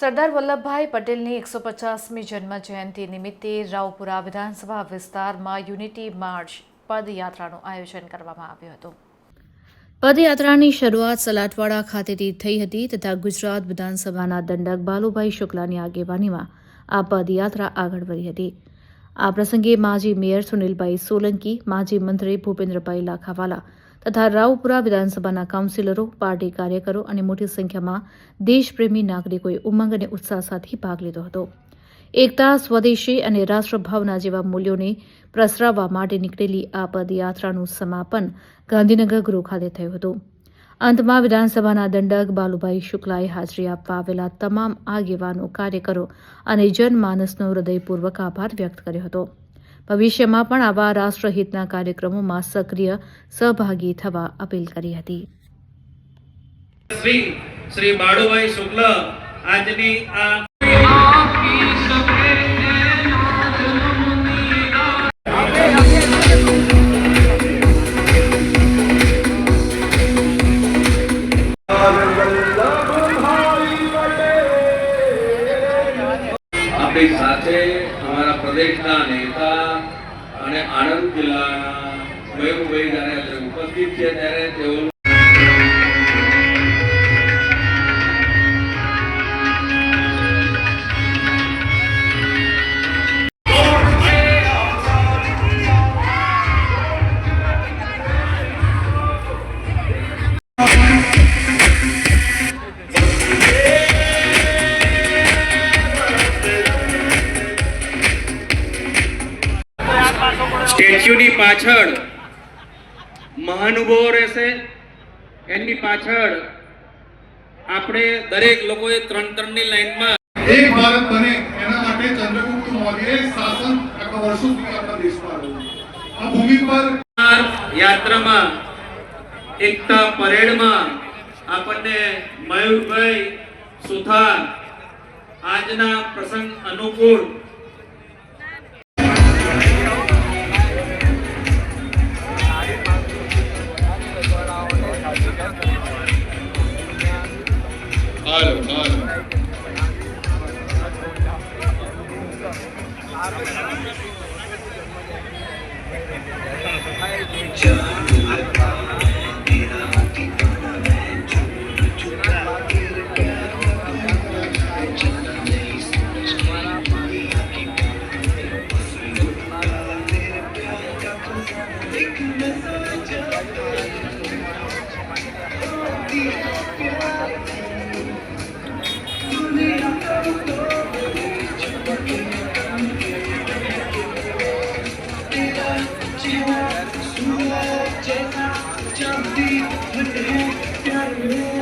સરદાર વલ્લભભાઈ પટેલની એકસો પચાસમી જન્મ જયંતિ નિમિત્તે રાવપુરા વિધાનસભા વિસ્તારમાં યુનિટી માર્ચ પદયાત્રાનું આયોજન કરવામાં આવ્યું હતું. પદયાત્રાની શરૂઆત સલાટવાડા ખાતેથી થઈ હતી તથા ગુજરાત વિધાનસભાના દંડક બાલુભાઈ શુક્લાની આગેવાનીમાં આ પદયાત્રા આગળ વધી હતી. આ પ્રસંગે માજી મેયર સુનિલભાઈ સોલંકી, માજી મંત્રી ભૂપેન્દ્રભાઈ લાખાવાલા તથા રાવપુરા વિધાનસભાના કાઉન્સિલરો, પાર્ટી કાર્યકરો અને મોટી સંખ્યામાં દેશપ્રેમી નાગરિકોએ ઉમંગ અને ઉત્સાહ સાથે ભાગ લીધો હતો. એકતા, સ્વદેશી અને રાષ્ટ્રભાવના જેવા મૂલ્યોને પ્રસરાવવા માટે નીકળેલી આ પદયાત્રાનું સમાપન ગાંધીનગર ગૃહ ખાતે થયું હતું. અંતમાં વિધાનસભાના દંડક બાલુભાઈ શુક્લાએ હાજરી આપવા આવેલા તમામ આગેવાનો, કાર્યકરો અને જનમાનસનો હૃદયપૂર્વક આભાર વ્યક્ત કર્યો હતો. ભવિષ્યમાં પણ આવા રાષ્ટ્રહિતના કાર્યક્રમોમાં સક્રિય સહભાગી થવા અપીલ કરી હતી. શ્રી બાળુભાઈ શુક્લ આજની આ પ્રદેશના નેતા અને આણંદ જિલ્લાના મયુરભાઈ જ્યારે ઉપસ્થિત છે ત્યારે તેઓ સ્ટેચ્યુની પાછળ મહાનુભાવો રહેશે. એમની પાછળ આપણે દરેક લોકોએ ત્રણ ત્રણની લાઈનમાં એક ભારત બને એના માટે ચંદ્રગુપ્ત મૌર્યએ શાસન આખા વર્ષો સુધી આપણા દેશમાં રહ્યું આ ભૂમિ પર યાત્રામાં એકતા પરેડમાં આપણને મયુરભાઈ સુથાર આજના પ્રસંગ અનુકૂળ Tyler, Tyler. Thank you. सूरज जैसा चांदी है